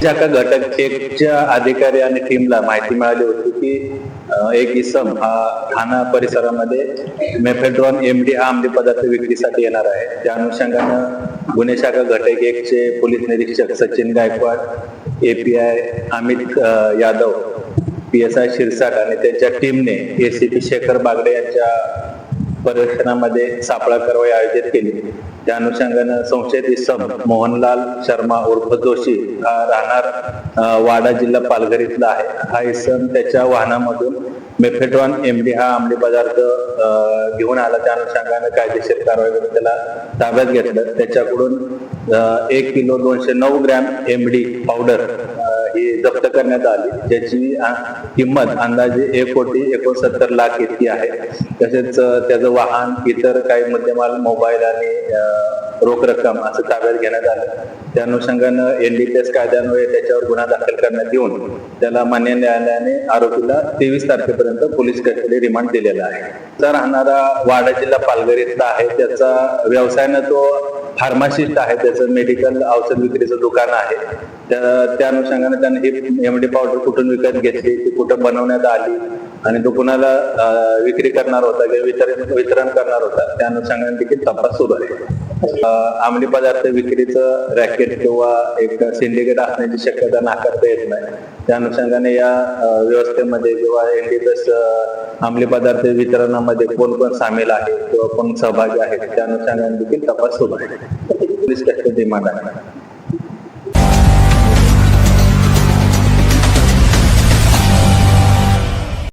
ज्या घटक एकच्या अधिकारी आणि टीमला माहिती मिळाली होती की एक इसम हा ठाणा परिसरामध्ये मेफेड्रॉन एमडी हा अंमली पदार्थ विक्रीसाठी येणार आहे. त्या अनुषंगानं गुन्हे शाखा घटक एकचे पोलीस निरीक्षक Sachin Gaikwad A P Amit Yadav P S I Shirsat आणि त्यांच्या टीमने A C P Shekhar Bagde यांच्या पर्यवेक्षणामध्ये सापळा कारवाई आयोजित केली. त्या अनुषंगानं संशयित इसम मोहनलाल शर्मा उर्फ जोशी हा राहणार वाडा जिल्हा पालघर इथला आहे. हा इसम त्याच्या वाहनामधून मेफेटॉन एमडी हा अंमली पदार्थ घेऊन आला. त्या अनुषंगानं कायदेशीर कारवाई करून त्याला ताब्यात घेतलं. त्याच्याकडून एक किलो दोनशे नऊ ग्रॅम एमडी पावडर ही जप्त करण्यात आली. ज्याची किंमत अंदाजे एक कोटी एकोणसत्तर लाख इतकी आहे. तसेच त्याचं वाहन इतर काही मुद्देमाल मोबाईल आणि रोख रक्कम असं ताब्यात घेण्यात आलं. त्या अनुषंगानं एनडीपीएस कायद्यान्वये त्याच्यावर गुन्हा दाखल करण्यात येऊन त्याला मान्य न्यायालयाने आरोपीला तेवीस तारखेपर्यंत पोलीस कस्टडी रिमांड दिलेला आहे. तर राहणारा वाडा जिल्हा पालघर इथला आहे. त्याचा व्यवसायानं तो फार्मासिस्ट आहे त्याचं मेडिकल औषध विक्रीचं दुकान आहे. त्या त्या अनुषंगाने त्यांनी ही एमडी पावडर कुठून विकत घेतली ती कुठं बनवण्यात आली आणि तो कुणाला विक्री करणार होता किंवा वितरण वितरण करणार होता त्या अनुषंगाने देखील तपास सुरू आहे. अंमली पदार्थ विक्रीचं रॅकेट किंवा एक सिंडिकेट असण्याची शक्यता नाकारता येत नाही. त्या अनुषंगाने या व्यवस्थेमध्ये किंवा एनडीपीएस अंमली पदार्थ वितरणामध्ये कोण कोण सामील आहे किंवा कोण सहभागी आहे त्या अनुषंगाने देखील तपास सुरू आहे. पोलीस डिमांड आहे